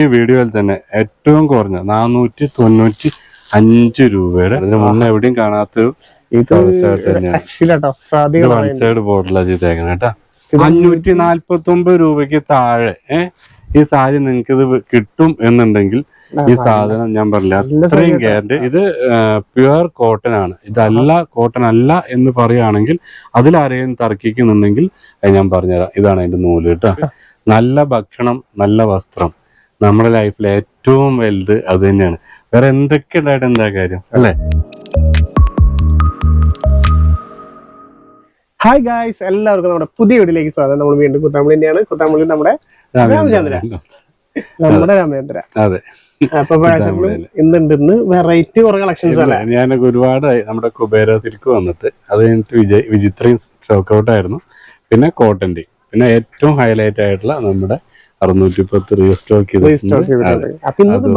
ഈ വീഡിയോയിൽ തന്നെ ഏറ്റവും കുറഞ്ഞ നാനൂറ്റി തൊണ്ണൂറ്റി അഞ്ച് രൂപയുടെ അതിന് മുന്നേ എവിടെയും കാണാത്തൊരു വൺ സൈഡ് ബോർഡിലാണ് ചെയ്തേക്കുന്നത് കേട്ടോ. അഞ്ഞൂറ്റി നാല്പത്തി ഒമ്പത് രൂപയ്ക്ക് താഴെ ഏഹ് ഈ സാരി നിങ്ങൾക്ക് ഇത് കിട്ടും എന്നുണ്ടെങ്കിൽ ഈ സാധനം ഞാൻ പറഞ്ഞില്ല. അത്രയും ഗ്യാരണ്ടി ഇത് പ്യുവർ കോട്ടൺ ആണ്. ഇതല്ല കോട്ടൺ അല്ല എന്ന് പറയുകയാണെങ്കിൽ അതിലാരെയും തർക്കിക്കുന്നുണ്ടെങ്കിൽ ഞാൻ പറഞ്ഞുതരാം. ഇതാണ് അതിന്റെ നൂൽ കേട്ടോ. നല്ല ഭക്ഷണം നല്ല വസ്ത്രം. നമ്മുടെ ലൈഫിൽ ഏറ്റവും വലുത് അത് തന്നെയാണ്. വേറെ എന്തൊക്കെ ഉണ്ടായിട്ട് എന്താ കാര്യം? അല്ലേ? ഹായ് ഗായ്സ് എല്ലാവർക്കും നമ്മുടെ പുതിയ വീട്ടിലേക്ക് സ്വാഗതം. നമ്മൾ വീണ്ടും കുത്താമ്പളി തന്നെയാണ് കുത്താമ്പളി നമ്മുടെ രാമചന്ദ്ര. നമ്മുടെ രാമചന്ദ്ര. അതെ. അപ്പൊ കുത്താമ്പുള്ളിയിൽ. ഇന്നുണ്ട് ഇന്ന് വെറൈറ്റി കുറെ കളക്ഷൻസ് അല്ലേ? ഞാനൊക്കെ ഒരുപാട് നമ്മുടെ കുബേര സിൽക്ക് വന്നിട്ട്. അത് കഴിഞ്ഞിട്ട് വിജയ് വിചിത്രയും സ്റ്റോക്ക് ഔട്ട് ആയിരുന്നു. പിന്നെ കോട്ടന്റെ പിന്നെ ഏറ്റവും ഹൈലൈറ്റ് ആയിട്ടുള്ള നമ്മുടെ അറുന്നൂറ്റി പത്ത് റീസ്റ്റോക്ക്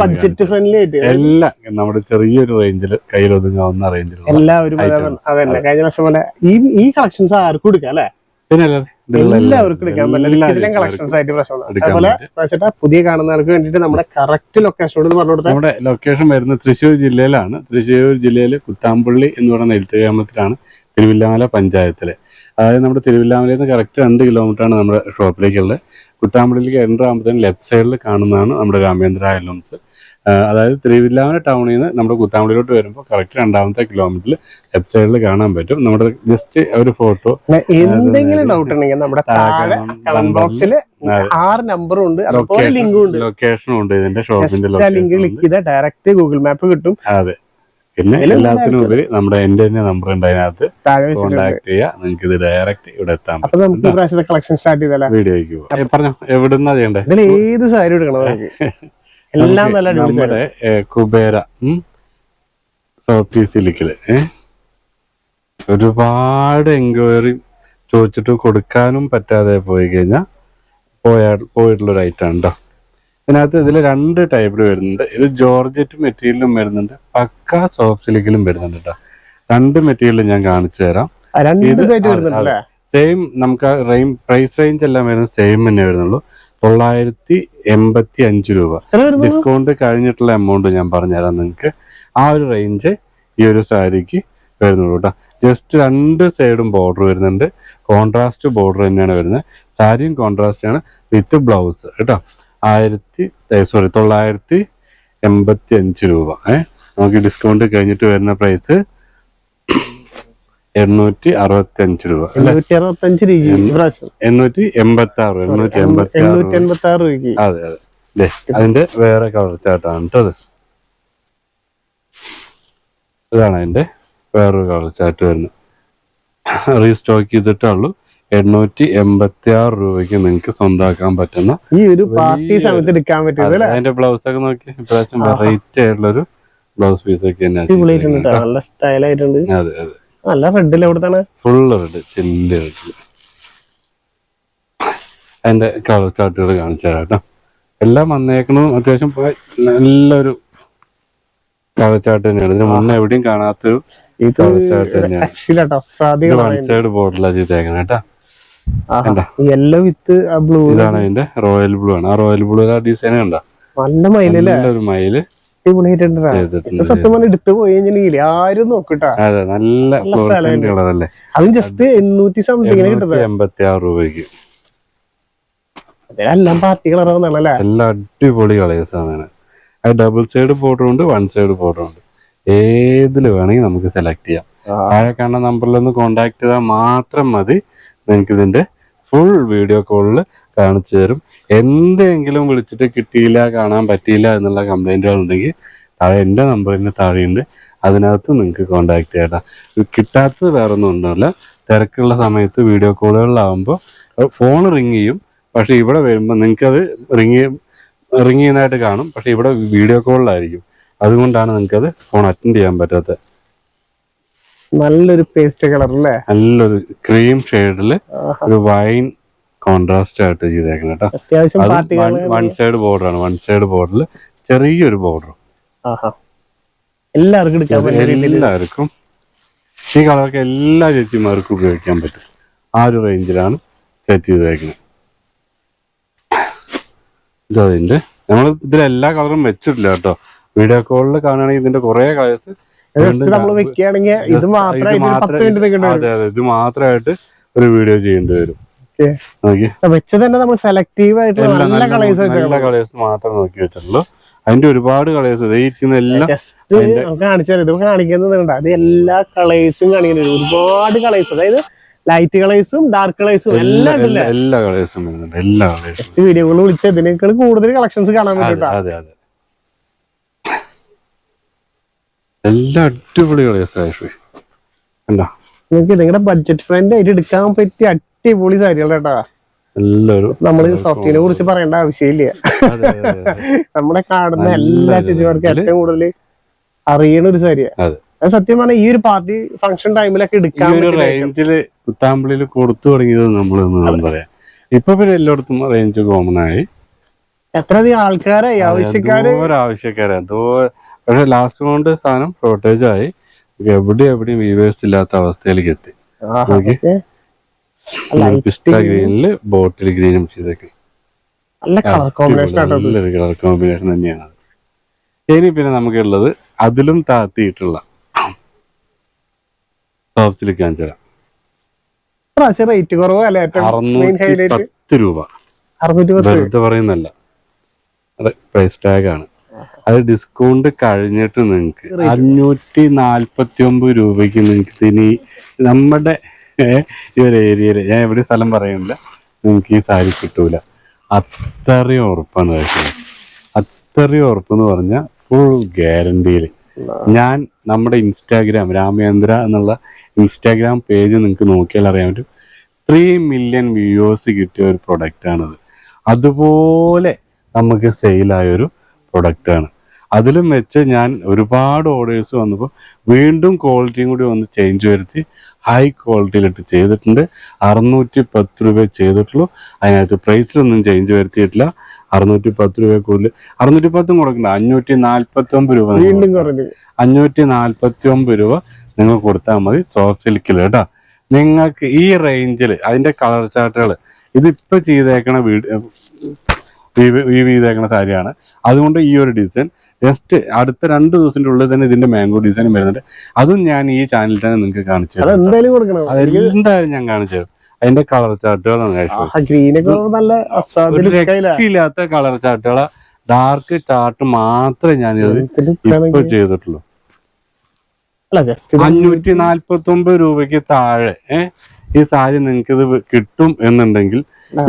ബഡ്ജറ്റ് ഫ്രണ്ട്ലി ആയിട്ട് എല്ലാം നമ്മുടെ ചെറിയൊരു റേഞ്ചിൽ കയ്യിൽ ഒതുങ്ങാവുന്ന റേഞ്ചിൽ എല്ലാവരും അതെ- അതന്നെ. കഴിഞ്ഞ വർഷം പോലെ ഈ ഈ കളക്ഷൻസ് ആർക്കും എടുക്കാം അല്ലെ? എല്ലാവർക്കും എടുക്കാൻ പറ്റില്ല കളക്ഷൻസ് ആയിട്ട് പ്രശ്നമാണ് അതുപോലെ പുതിയ കാണുന്നവർക്ക് വേണ്ടിട്ട് നമ്മുടെ കറക്റ്റ് ലൊക്കേഷനോട് പറഞ്ഞു കൊടുത്താൽ നമ്മുടെ ലൊക്കേഷൻ വരുന്നത് തൃശ്ശൂർ ജില്ലയിലാണ്. തൃശ്ശൂർ ജില്ലയിൽ കുത്താമ്പള്ളി എന്ന് പറയുന്ന എഴുത്ത് ഗ്രാമത്തിലാണ് തിരുവില്ലാമല പഞ്ചായത്തിൽ. അതായത് നമ്മുടെ തിരുവില്ലാമലയിൽ നിന്ന് കറക്റ്റ് രണ്ട് കിലോമീറ്റർ ആണ് നമ്മുടെ ഷോപ്പിലേക്കുള്ളത് കുത്താമ്പള്ളിയിലേക്ക് എന്റർ ആകുമ്പോഴത്തേനും ലെഫ്റ്റ് സൈഡിൽ കാണുന്നതാണ് നമ്മുടെ രാമേന്ദ്ര ഹൈലൂംസ് അതായത് തിരുവില്ലാമല ടൗണിൽ നിന്ന് നമ്മുടെ കുത്താമ്പള്ളിയിലോട്ട് വരുമ്പോൾ കറക്റ്റ് രണ്ടാമത്തെ കിലോമീറ്ററിൽ ലെഫ്റ്റ് സൈഡിൽ കാണാൻ പറ്റും. നമ്മുടെ ജസ്റ്റ് ഒരു ഫോട്ടോ എന്തെങ്കിലും ഡൗട്ട് ഉണ്ടെങ്കിൽ നമ്മുടെ കമന്റ് ബോക്സിൽ ആറ് നമ്പറും ഉണ്ട് അതുപോലെ ലിങ്കും ഉണ്ട്. ലൊക്കേഷനും ഉണ്ട് ഇതിന്റെ ഷോപ്പിന്റെ ലിങ്ക് ക്ലിക്ക് ചെയ്താൽ ഡയറക്റ്റ് ഗൂഗിൾ മാപ്പ് കിട്ടും. അതെ. പിന്നെ എല്ലാത്തിനും ഉപരി നമ്മുടെ എന്റെ തന്നെ നമ്പർ ഉണ്ട് അതിനകത്ത്. കോൺടാക്ട് ചെയ്യുക നിങ്ങൾക്ക് ഇത് ഡയറക്റ്റ് ഇവിടെ എത്താൻ പറ്റും. കളക്ഷൻ സ്റ്റാർട്ട് ചെയ്തല്ലേ വീഡിയോയ്ക്ക് ഏ, പറഞ്ഞോ എവിടുന്നാ ചെയ്യണ്ടേ? ഇതിൽ ഏത് സാരി എടുക്കണം എല്ലാം നല്ല നമ്മുടെ കുബേര സൗത്ത് സിലിക്കിൽ ഒരുപാട് എൻക്വയറി ചോദിച്ചിട്ട് കൊടുക്കാനും പറ്റാതെ പോയി കഴിഞ്ഞാൽ പോയാ പോയിട്ടുള്ളൊരു ഐറ്റം ഉണ്ടോ? ഇതിനകത്ത് ഇതിൽ രണ്ട് ടൈപ്പിൽ വരുന്നുണ്ട്. ഇത് ജോർജറ്റ് മെറ്റീരിയലും വരുന്നുണ്ട്. പക്ക സോഫ്റ്റ് സിലിക്കിലും വരുന്നുണ്ട് കേട്ടോ രണ്ട് മെറ്റീരിയൽ ഞാൻ കാണിച്ചു തരാം. സെയിം നമുക്ക് റെയിം പ്രൈസ് റേഞ്ച് എല്ലാം വരുന്നത് സെയിം തന്നെ വരുന്നുള്ളൂ. തൊള്ളായിരത്തി എൺപത്തി അഞ്ച് രൂപ ഡിസ്കൗണ്ട് കഴിഞ്ഞിട്ടുള്ള എമൗണ്ട് ഞാൻ പറഞ്ഞുതരാം നിങ്ങൾക്ക്. ആ ഒരു റേഞ്ച് ഈ ഒരു സാരിക്ക് വരുന്നുള്ളൂ കേട്ടോ ജസ്റ്റ് രണ്ട് സൈഡും ബോർഡർ വരുന്നുണ്ട്. കോൺട്രാസ്റ്റ് ബോർഡർ തന്നെയാണ് വരുന്നത്. സാരിയും കോൺട്രാസ്റ്റ് ആണ്. വിത്ത് ബ്ലൗസ് കേട്ടോ ആയിരത്തി സോറി തൊള്ളായിരത്തി എൺപത്തി അഞ്ച് രൂപ. ഏഹ് നമുക്ക് ഡിസ്കൗണ്ട് കഴിഞ്ഞിട്ട് വരുന്ന പ്രൈസ് എണ്ണൂറ്റി അറുപത്തി അഞ്ച് രൂപ എണ്ണൂറ്റി എൺപത്തി ആറ് എണ്ണൂറ്റി എൺപത്തി ആറ് അതെ അതെ. അതിന്റെ വേറെ കളർ ചാർട്ടാണ് കേട്ടോ അത് ഇതാണ് അതിന്റെ വേറൊരു കളർ ചാർട്ട് വരുന്നത്. റീസ്റ്റോക്ക് ചെയ്തിട്ടുള്ളൂ എണ്ണൂറ്റി എൺപത്തി ആറ് രൂപയ്ക്ക് നിങ്ങൾക്ക് സ്വന്തമാക്കാൻ പറ്റുന്ന ഈ ഒരു പാർട്ടി സമയത്ത് എടുക്കാൻ പറ്റുന്നത് അതിന്റെ ബ്ലൗസ് ഒക്കെ നോക്കി. ഇപ്രാവശ്യം വെറൈറ്റി ആയിട്ടുള്ള ഒരു ബ്ലൗസ് പീസ് ഒക്കെ. നല്ല സ്റ്റൈൽ ആയിട്ടുണ്ട്. അതെ അതെ. നല്ല റെഡിൽ എവിടുത്താണ് ഫുൾ റെഡ് ചില്ല് റെഡ് അതിന്റെ കളർ ചാർട്ടുകൾ കാണിച്ചു തരാം കേട്ടോ. എല്ലാം വന്നേക്കണതും അത്യാവശ്യം നല്ലൊരു കളർ ചാർട്ട് തന്നെയാണ്. ഇതിന് മുന്നേ എവിടെയും കാണാത്തൊരു ഇത് അസാധ്യ വൺ സൈഡ് ബോർഡിലാണ് ചെയ്തേക്കുന്നത് കേട്ടോ? യെല്ലോ വിത്ത് ബ്ലൂ ഇതാണ് അതിന്റെ റോയൽ ബ്ലൂ ആണ്. ആ റോയൽ ബ്ലൂ ആ ഡിസൈൻ കണ്ടോ? നല്ല മയിലല്ലേ മയിൽ സത്യം പറഞ്ഞ എടുത്ത് പോയി കഴിഞ്ഞിട്ടുണ്ടെങ്കിൽ ആരും നോക്കൂട്ടാ. അതെ നല്ല അല്ലേ? അതും ജസ്റ്റ് എണ്ണൂറ്റി സംതിങ്ങിന് കിട്ടുന്നത്. എൺപത്തി ആറ് രൂപയ്ക്ക് എല്ലാം പാർട്ടി കളറാവുന്നതാണ് അല്ലേ? എല്ലാം അടിപൊളി കളേഴ്സ് ആണ് അത് ഡബിൾ സൈഡ് ഫോട്ടോ ഉണ്ട് വൺ സൈഡ് ഫോട്ടോ ഉണ്ട്. ഏതിൽ വേണമെങ്കിൽ നമുക്ക് സെലക്ട് ചെയ്യാം. താഴെ കാണുന്ന നമ്പറിൽ ഒന്ന് കോണ്ടാക്ട് ചെയ്താൽ മാത്രം മതി. നിങ്ങൾക്ക് ഇതിന്റെ ഫുൾ വീഡിയോ കോളിൽ കാണിച്ചു തരും. എന്തെങ്കിലും വിളിച്ചിട്ട് കിട്ടിയില്ല കാണാൻ പറ്റിയില്ല എന്നുള്ള കംപ്ലൈന്റുകൾ ഉണ്ടെങ്കിൽ താഴെ എന്റെ നമ്പറിന് താഴെയുണ്ട്. അതിനകത്ത് നിങ്ങൾക്ക് കോണ്ടാക്ട് ചെയ്യട്ടാ കിട്ടാത്തത് വേറെ ഒന്നും ഉണ്ടാവില്ല. തിരക്കുള്ള സമയത്ത് വീഡിയോ കോളുകളിലാവുമ്പോൾ ഫോൺ റിങ് ചെയ്യും. പക്ഷേ ഇവിടെ വരുമ്പോൾ നിങ്ങൾക്കത് റിങ് റിങ് ചെയ്യുന്നതായിട്ട് കാണും. പക്ഷേ ഇവിടെ വീഡിയോ കോളിലായിരിക്കും അതുകൊണ്ടാണ് നിങ്ങൾക്കത് ഫോൺ അറ്റൻഡ് ചെയ്യാൻ പറ്റാത്തത്. നല്ലൊരു പേസ്റ്റ് കളർ അല്ലേ നല്ലൊരു ക്രീം ഷെയ്ഡിൽ ഒരു വൈൻ കോൺട്രാസ്റ്റ് ആയിട്ട് ചെയ്തേക്കണം കേട്ടോ. വൺ സൈഡ് ബോർഡർ ആണ്. വൺ സൈഡ് ബോർഡറിൽ ചെറിയൊരു ബോർഡർ എല്ലാവർക്കും ഈ കളർക്ക് എല്ലാ ചേച്ചിമാർക്കും ഉപയോഗിക്കാൻ പറ്റും. ആ ഒരു റേഞ്ചിലാണ് സെറ്റ് ചെയ്തേക്കുന്നത് ഇതതിന്റെ നമ്മൾ ഇതിലെല്ലാ കളറും വെച്ചിട്ടില്ല കേട്ടോ. വീഡിയോ കോളിൽ കാണുകയാണെങ്കിൽ ഇതിന്റെ കുറെ കളേഴ്സ് നമ്മൾ വെക്കുകയാണെങ്കിൽ ഇത് മാത്രമായിട്ട് ഇത് മാത്രമായിട്ട് ഒരു വീഡിയോ ചെയ്യേണ്ടി വരും. വെച്ച് തന്നെ നമ്മൾ സെലക്റ്റീവ് നല്ല കളേഴ്സ് നല്ല കളേഴ്സ് മാത്രം നോക്കി വെച്ചിട്ടുള്ളൂ. അതിന്റെ ഒരുപാട് കളേഴ്സ് ഇരിക്കുന്ന എല്ലാം നമുക്ക് കാണിച്ചാൽ ഇത് കാണിക്കുന്നത് കണ്ടോ അത് എല്ലാ കളേഴ്സും കാണിക്കുന്നുണ്ട്. ഒരുപാട് കളേഴ്സ് അതായത് ലൈറ്റ് കളേഴ്സും ഡാർക്ക് കളേഴ്സും എല്ലാം എല്ലാ കളേഴ്സും എല്ലാ കളേഴ്സും വീഡിയോകൾ വിളിച്ച് ഇതിനേക്കാൾ കൂടുതൽ കളക്ഷൻസ് കാണാൻ പറ്റും അതെ അതെ എല്ലാ അടിപൊളി കളിയാ ആയിഷു കണ്ടോ? നിങ്ങൾക്ക് നിങ്ങളുടെ ബഡ്ജറ്റ് ഫ്രണ്ട് ആയിട്ട് എടുക്കാൻ പറ്റിയ അടിപൊളി സാരികളാട്ടാ എല്ലാവരും നമ്മൾ സോഫ്റ്റ്വെയറിനെ കുറിച്ച് പറയേണ്ട ആവശ്യമില്ല. നമ്മുടെ കാണുന്ന എല്ലാ ചേച്ചിമാർക്കും ഏറ്റവും കൂടുതൽ അറിയണ ഒരു സാരിയാ. അത്. സത്യം പറഞ്ഞാൽ ഈ ഒരു പാർട്ടി ഫംഗ്ഷൻ ടൈമിലൊക്കെ എടുക്കാൻ റേഞ്ചിൽ കുത്താമ്പള്ളിയിൽ കൊടുത്തു തുടങ്ങിയത് നമ്മൾ പറയാം ഇപ്പൊ പിന്നെ എല്ലായിടത്തും റേഞ്ച് കോമൺ ആയി. എത്രയധികം ആൾക്കാരായി? ആവശ്യക്കാര്? ആവശ്യക്കാരാ. എന്തോ പക്ഷെ ലാസ്റ്റ് കൊണ്ട് സാധനം ഷോർട്ടേജ് ആയി. എവിടെ എവിടെയും വീവേഴ്സ് ഇല്ലാത്ത അവസ്ഥയിലേക്ക് എത്തി. പിസ്റ്റ ഗ്രീനിൽ ബോട്ടിൽ ഗ്രീനും ചെയ്തേക്ക്. നല്ലൊരു കളർ കോമ്പിനേഷൻ തന്നെയാണ് ഇനി പിന്നെ നമുക്കുള്ളത് അതിലും താത്തിയിട്ടുള്ള തരാം പ്രാവശ്യം റേറ്റ് കുറവ്? അല്ലേ അറുന്നൂറ്റി പത്ത് രൂപ. വെറുതെ പറയുന്നല്ല പ്രൈസ് ടാഗ് ആണ്. അത് ഡിസ്കൗണ്ട് കഴിഞ്ഞിട്ട് നിങ്ങൾക്ക് അഞ്ഞൂറ്റി നാല്പത്തി ഒമ്പത് രൂപയ്ക്ക് നിങ്ങൾക്ക് ഇനി നമ്മുടെ ഈ ഒരു ഏരിയയിൽ ഞാൻ എവിടെ സ്ഥലം പറയുന്നില്ല നിങ്ങൾക്ക് ഈ സാരി കിട്ടൂല. അത്രയും ഉറപ്പാണ് കഴിക്കുന്നത് അത്രയും ഉറപ്പെന്ന് പറഞ്ഞാൽ ഫുൾ ഗ്യാരണ്ടിയിൽ ഞാൻ നമ്മുടെ ഇൻസ്റ്റാഗ്രാം രാമേന്ദ്ര എന്നുള്ള ഇൻസ്റ്റാഗ്രാം പേജ് നിങ്ങൾക്ക് നോക്കിയാൽ അറിയാൻ പറ്റും. ത്രീ മില്യൺ വ്യൂവേഴ്സ് കിട്ടിയ ഒരു പ്രൊഡക്റ്റാണത് അതുപോലെ നമുക്ക് സെയിലായ ഒരു പ്രൊഡക്റ്റാണ് അതിലും വെച്ച് ഞാൻ ഒരുപാട് ഓർഡേഴ്സ് വന്നപ്പോൾ വീണ്ടും ക്വാളിറ്റിയും കൂടി ഒന്ന് ചേഞ്ച് വരുത്തി ഹൈ ക്വാളിറ്റിയിലിട്ട് ചെയ്തിട്ടുണ്ട്. അറുന്നൂറ്റി പത്ത് രൂപ ചെയ്തിട്ടുള്ളൂ. അതിനകത്ത് പ്രൈസിലൊന്നും ചേഞ്ച് വരുത്തിയിട്ടില്ല. അറുന്നൂറ്റി പത്ത് രൂപ കൂടുതൽ. അറുന്നൂറ്റി പത്തും കൊടുക്കണ്ട. അഞ്ഞൂറ്റി നാൽപ്പത്തി ഒമ്പത് രൂപ അഞ്ഞൂറ്റി നാൽപ്പത്തി ഒമ്പത് രൂപ നിങ്ങൾ കൊടുത്താൽ മതി സോഫ്റ്റ് സിൽക്കിൽ കേട്ടോ. നിങ്ങൾക്ക് ഈ റേഞ്ചിൽ അതിന്റെ കളർ ചാർട്ടുകൾ ഇതിപ്പോ ചെയ്തേക്കണ വീട് വീവ് ചെയ്തേക്കണ സാരിയാണ്. അതുകൊണ്ട് ഈ ഒരു ഡിസൈൻ ജസ്റ്റ് അടുത്ത രണ്ട് ദിവസത്തിന്റെ ഉള്ളിൽ തന്നെ ഇതിന്റെ മാംഗോ ഡിസൈനും വരുന്നുണ്ട്. അതും ഞാൻ ഈ ചാനലിൽ തന്നെ നിങ്ങൾക്ക് കാണിച്ചു എന്തായാലും ഞാൻ കാണിച്ചു അതിന്റെ കളർ ചാർട്ടുകളാണ് ഇല്ലാത്ത കളർ ചാർട്ടുകളാ ഡാർക്ക് ചാർട്ട് മാത്രമേ ഞാൻ ഇപ്പൊ ചെയ്തിട്ടുള്ളൂ. അഞ്ഞൂറ്റി നാല്പത്തി ഒമ്പത് രൂപയ്ക്ക് താഴെ ഈ സാരി നിങ്ങൾക്ക് ഇത് കിട്ടും എന്നുണ്ടെങ്കിൽ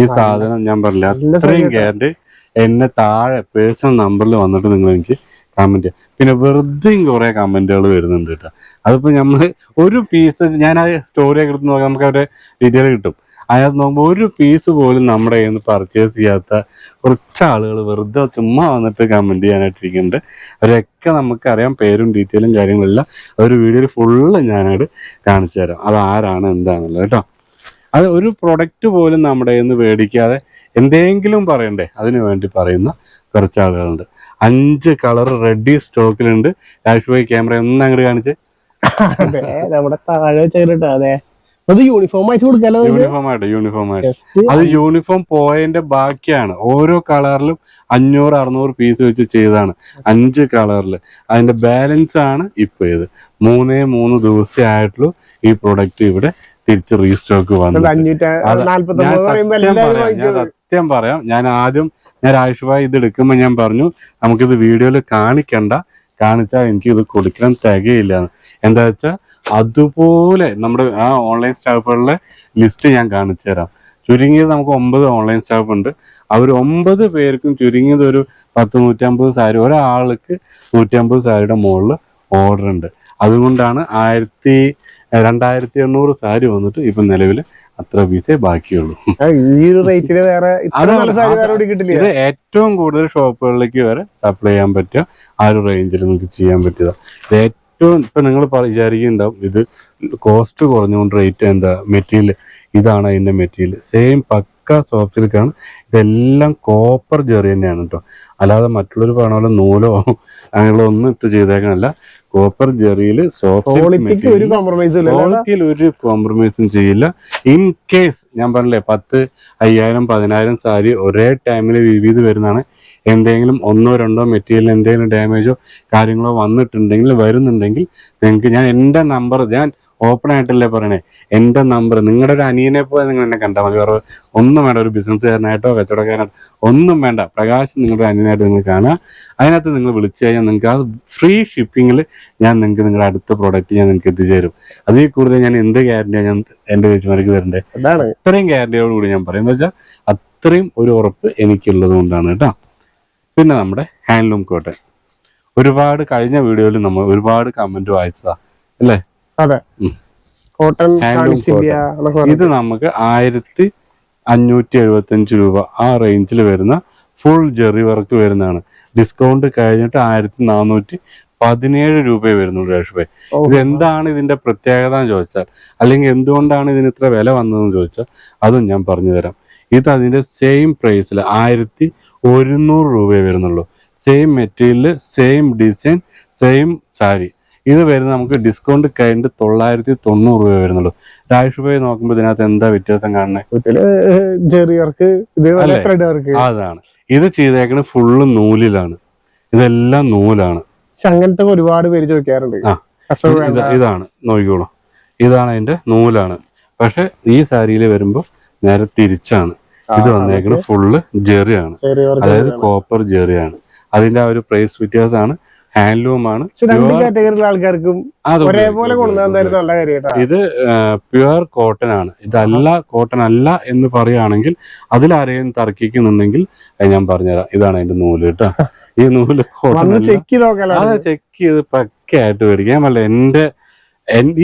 ഈ സാധനം ഞാൻ പറഞ്ഞില്ല അത്രയും ഗ്യാരണ്ടി എന്നെ താഴെ പേഴ്സണൽ നമ്പറിൽ വന്നിട്ട് നിങ്ങൾ എനിക്ക് കമന്റ് ചെയ്യാം. പിന്നെ വെറുതെ കുറെ കമന്റുകൾ വരുന്നുണ്ട് കേട്ടോ. അതിപ്പോ നമ്മൾ ഒരു പീസ് ഞാൻ ആ സ്റ്റോറി ഒക്കെ എടുത്ത് നോക്കാം നമുക്ക് അവരുടെ ഡീറ്റെയിൽ കിട്ടും. അതിനകത്ത് നോക്കുമ്പോൾ ഒരു പീസ് പോലും നമ്മുടെ കയ്യിൽ നിന്ന് പർച്ചേസ് ചെയ്യാത്ത കുറച്ച് ആളുകൾ വെറുതെ ചുമ്മാ വന്നിട്ട് കമന്റ് ചെയ്യാനായിട്ടിരിക്കുന്നുണ്ട് അവരൊക്കെ നമുക്കറിയാം പേരും ഡീറ്റെയിലും കാര്യങ്ങളെല്ലാം ഒരു വീഡിയോയിൽ ഫുള്ള് ഞാനവിടെ കാണിച്ചു തരാം. അത് ആരാണ് എന്താണെന്നുള്ളത് കേട്ടോ. അത് ഒരു പ്രൊഡക്റ്റ് പോലും നമ്മുടെ നിന്ന് മേടിക്കാതെ എന്തെങ്കിലും പറയണ്ടേ? അതിനു വേണ്ടി പറയുന്ന കുറച്ച് ആളുകളുണ്ട് അഞ്ച് കളർ റെഡി സ്റ്റോക്കിലുണ്ട് രാഷ് വൈ ക്യാമറ ഒന്ന് അങ്ങോട്ട് കാണിച്ച്. നമ്മുടെ താഴെ വെച്ചിട്ട് അതെ. അത് യൂണിഫോം ആയിട്ട് കൊടുക്കാലോ യൂണിഫോം ആയിട്ട് യൂണിഫോം ആയിട്ട്. അത് യൂണിഫോം പോയതിന്റെ ബാക്കിയാണ്. ഓരോ കളറിലും അഞ്ഞൂറ് അറുന്നൂറ് പീസ് വെച്ച് ചെയ്തതാണ്. അഞ്ച് കളറിൽ അതിന്റെ ബാലൻസ് ആണ് ഇപ്പൊ ഇത്. മൂന്നേ മൂന്ന് ദിവസമേ ആയിട്ടുള്ളൂ ഈ പ്രൊഡക്റ്റ് ഇവിടെ തിരിച്ച് റീസ്റ്റോക്ക് വന്നു ഞാൻ സത്യം പറയാം, ഞാൻ ആദ്യം ഞാൻ രാഷ്ട്രഭായി ഇത് എടുക്കുമ്പോൾ ഞാൻ പറഞ്ഞു നമുക്കിത് വീഡിയോയിൽ കാണിക്കണ്ട. കാണിച്ചാൽ എനിക്ക് ഇത് കൊടുക്കാൻ തികയില്ല. എന്താ വെച്ചാൽ അതുപോലെ നമ്മുടെ ആ ഓൺലൈൻ സ്റ്റാഫുകളുടെ ലിസ്റ്റ് ഞാൻ കാണിച്ചു തരാം. ചുരുങ്ങിയത് നമുക്ക് ഒമ്പത് ഓൺലൈൻ സ്റ്റാഫ് ഉണ്ട്. അവർ ഒമ്പത് പേർക്കും ചുരുങ്ങിയത് ഒരു പത്ത് നൂറ്റമ്പത് സാരി ഒരാൾക്ക് നൂറ്റമ്പത് സാരിയുടെ മുകളിൽ ഓർഡർ ഉണ്ട്. അതുകൊണ്ടാണ് ആയിരത്തി രണ്ടായിരത്തി എണ്ണൂറ് സാരി വന്നിട്ട് ഇപ്പൊ നിലവിൽ അത്ര പീസേ ബാക്കിയുള്ളൂ. ഈ ഒരു റേറ്റിന് വേറെ ഇത് ഏറ്റവും കൂടുതൽ ഷോപ്പുകളിലേക്ക് വരെ സപ്ലൈ ചെയ്യാൻ പറ്റുക ആ ഒരു റേഞ്ചിൽ നിങ്ങൾക്ക് ചെയ്യാൻ പറ്റുക ഇത് ഏറ്റവും ഇപ്പൊ നിങ്ങൾ വിചാരിക്കുന്നുണ്ടാവും ഇത് കോസ്റ്റ് കുറഞ്ഞുകൊണ്ട് റേറ്റ് എന്താ മെറ്റീരിയൽ ഇതാണ് അതിന്റെ മെറ്റീരിയൽ സെയിം പക്ക സോഫ്റ്റ് സിൽക്കാണ് ഇതെല്ലാം കോപ്പർ ജെറി തന്നെയാണ് കേട്ടോ അല്ലാതെ മറ്റുള്ളവർ പറഞ്ഞ പോലെ നൂലോ അങ്ങനെയുള്ള ഒന്നും ഇട്ട് ചെയ്തേക്കണല്ല. കോപ്പർ ജെറിയിൽ സോഫ്റ്റ് ഒരു കോംപ്രമൈസും ക്വാളിറ്റിയിൽ ഒരു കോംപ്രമൈസും ചെയ്യില്ല. ഇൻ കേസ് ഞാൻ പറഞ്ഞില്ലേ പത്ത് അയ്യായിരം പതിനായിരം സാരി ഒരേ ടൈമിൽ വിവിധ വരുന്നതാണ്. എന്തെങ്കിലും ഒന്നോ രണ്ടോ മെറ്റീരിയൽ എന്തെങ്കിലും ഡാമേജോ കാര്യങ്ങളോ വന്നിട്ടുണ്ടെങ്കിൽ വരുന്നുണ്ടെങ്കിൽ നിങ്ങൾക്ക് ഞാൻ എന്റെ നമ്പർ ഞാൻ ഓപ്പൺ ആയിട്ടല്ലേ പറയണേ? എന്റെ നമ്പർ നിങ്ങളുടെ ഒരു അനിയനെ പോലെ നിങ്ങൾ എന്നെ കണ്ടാൽ മതി. വേറെ ഒന്നും വേണ്ട ഒരു ബിസിനസ്സുകാരനായിട്ടോ കച്ചവടക്കാരനായിട്ടോ ഒന്നും വേണ്ട. പ്രകാശ് നിങ്ങളുടെ അനിയനായിട്ട് നിങ്ങൾ കാണുക. അതിനകത്ത് നിങ്ങൾ വിളിച്ചു കഴിഞ്ഞാൽ നിങ്ങൾക്ക് ആ ഫ്രീ ഷിപ്പിങ്ങിൽ ഞാൻ നിങ്ങൾക്ക് നിങ്ങളുടെ അടുത്ത പ്രോഡക്റ്റ് ഞാൻ നിങ്ങൾക്ക് എത്തിച്ചേരും അതിൽ കൂടുതൽ ഞാൻ എന്ത് ഗ്യാരണ്ടിയാണ് ഞാൻ എന്റെ ചേച്ചിമാർക്ക് തരണ്ടേ? അതാണ്. ഇത്രയും ഗ്യാരണ്ടിയോട് കൂടി ഞാൻ പറയുന്നത് എന്ന് വെച്ചാൽ അത്രയും ഒരു ഉറപ്പ് എനിക്കുള്ളത് കൊണ്ടാണ് കേട്ടോ. പിന്നെ നമ്മുടെ ഹാൻഡ്ലൂം കോട്ടൺ ഒരുപാട് കഴിഞ്ഞ വീഡിയോയിൽ നമ്മൾ ഒരുപാട് കമന്റ് വായിച്ചതാ അല്ലേ? അതെ. കോട്ടൺ കാണിച്ചില്ല ഇത് നമുക്ക് ആയിരത്തി അഞ്ഞൂറ്റി എഴുപത്തഞ്ച് രൂപ ആ റേഞ്ചിൽ വരുന്ന ഫുൾ ജെറി വർക്ക് വരുന്നതാണ്. ഡിസ്കൗണ്ട് കഴിഞ്ഞിട്ട് ആയിരത്തി നാനൂറ്റി പതിനേഴ് രൂപയെ വരുന്നുള്ളൂ രേഷ്മേ ഓ. ഇത് എന്താണ് ഇതിന്റെ പ്രത്യേകത എന്ന് ചോദിച്ചാൽ അല്ലെങ്കിൽ എന്തുകൊണ്ടാണ് ഇതിന് ഇത്ര വില വന്നതെന്ന് ചോദിച്ചാൽ അതും ഞാൻ പറഞ്ഞു തരാം ഇത് അതിന്റെ സെയിം പ്രൈസിൽ ആയിരത്തി ഒരുന്നൂറ് രൂപയെ വരുന്നുള്ളൂ. Same material same design same sari ഇത് വരുന്ന നമുക്ക് ഡിസ്കൗണ്ട് കഴിഞ്ഞിട്ട് തൊള്ളായിരത്തി തൊണ്ണൂറ് രൂപ വരുന്നുള്ളൂ. രാജ് പോയി നോക്കുമ്പോൾ ഇതിനകത്ത് എന്താ വ്യത്യാസം കാണുന്നത്? അതാണ്. ഇത് ചെയ്തേക്കണ ഫുള്ള് നൂലിലാണ്. ഇതെല്ലാം നൂലാണ്. അങ്ങനത്തെ ഒരുപാട് പേര് ചോദിക്കാറുണ്ട്. ഇതാണ്. നോക്കിക്കോളൂ. ഇതാണ് അതിന്റെ നൂലാണ്. പക്ഷെ ഈ സാരിയിൽ വരുമ്പോ നേരെ തിരിച്ചാണ്. ഇത് വന്നേക്കുന്നത് ഫുള്ള് ജെറിയാണ്. അതായത് കോപ്പർ ജെറിയാണ്. അതിന്റെ ആ ഒരു പ്രൈസ് വ്യത്യാസമാണ്. ഹാൻഡ്ലൂമാണ് ആൾക്കാർക്കും ഒരേപോലെ നല്ല കാര്യം ഇത് പ്യുവർ കോട്ടൺ ആണ്. ഇതല്ല കോട്ടൺ അല്ല എന്ന് പറയുകയാണെങ്കിൽ അതിലാരെയും തർക്കിക്കുന്നുണ്ടെങ്കിൽ ഞാൻ പറഞ്ഞുതരാം. ഇതാണ് അതിന്റെ നൂൽ കേട്ടോ. ഈ നൂൽ കോട്ടൺ ചെക്ക് ചെയ്ത് ചെക്ക് ചെയ്ത് പക്കയായിട്ട് മേടിക്കാൻ അല്ല എന്റെ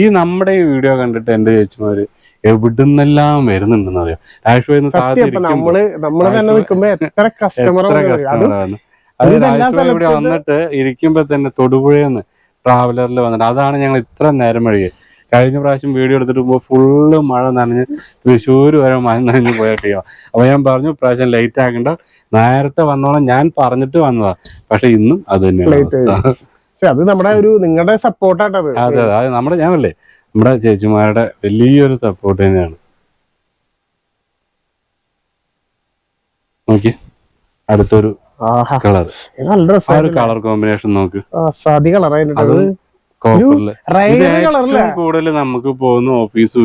ഈ നമ്മുടെ ഈ വീഡിയോ കണ്ടിട്ട് എന്റെ ചേച്ചിമാര് എവിടുന്നെല്ലാം വരുന്നുണ്ടെന്ന് അറിയാം നമ്മൾ നമ്മൾ തന്നെ നിൽക്കുമ്പോ എത്ര കസ്റ്റമർ അത് ഇവിടെ വന്നിട്ട് ഇരിക്കുമ്പോ തന്നെ തൊടുപുഴയെന്ന് ട്രാവലറിൽ വന്നിട്ട് അതാണ് ഞങ്ങൾ ഇത്ര നേരം വഴിയത് കഴിഞ്ഞ പ്രാവശ്യം വീഡിയോ എടുത്തിട്ട് പോകുമ്പോൾ ഫുള്ള് മഴ നനഞ്ഞ് തൃശ്ശൂർ വരെ മഴ നനഞ്ഞ് പോയ ടീമാണ് അപ്പൊ ഞാൻ പറഞ്ഞു പ്രാവശ്യം ലേറ്റ് ആക്കണ്ട. നേരത്തെ വന്നോളം. ഞാൻ പറഞ്ഞിട്ട് വന്നതാ. പക്ഷെ ഇന്നും അത് തന്നെയാണ് അത് നമ്മുടെ ഒരു നിങ്ങളുടെ സപ്പോർട്ടാട്ടത് അതെ അതെ. അത് നമ്മുടെ ഞാനല്ലേ നമ്മുടെ ചേച്ചിമാരുടെ വലിയൊരു സപ്പോർട്ട് തന്നെയാണ്. നോക്കി. അടുത്തൊരു കളർ നല്ല കളർ കോമ്പിനേഷൻ നോക്ക്. സതി കളറായിട്ട് കൂടുതൽ നമുക്ക് പോകുന്ന ഓഫീസ്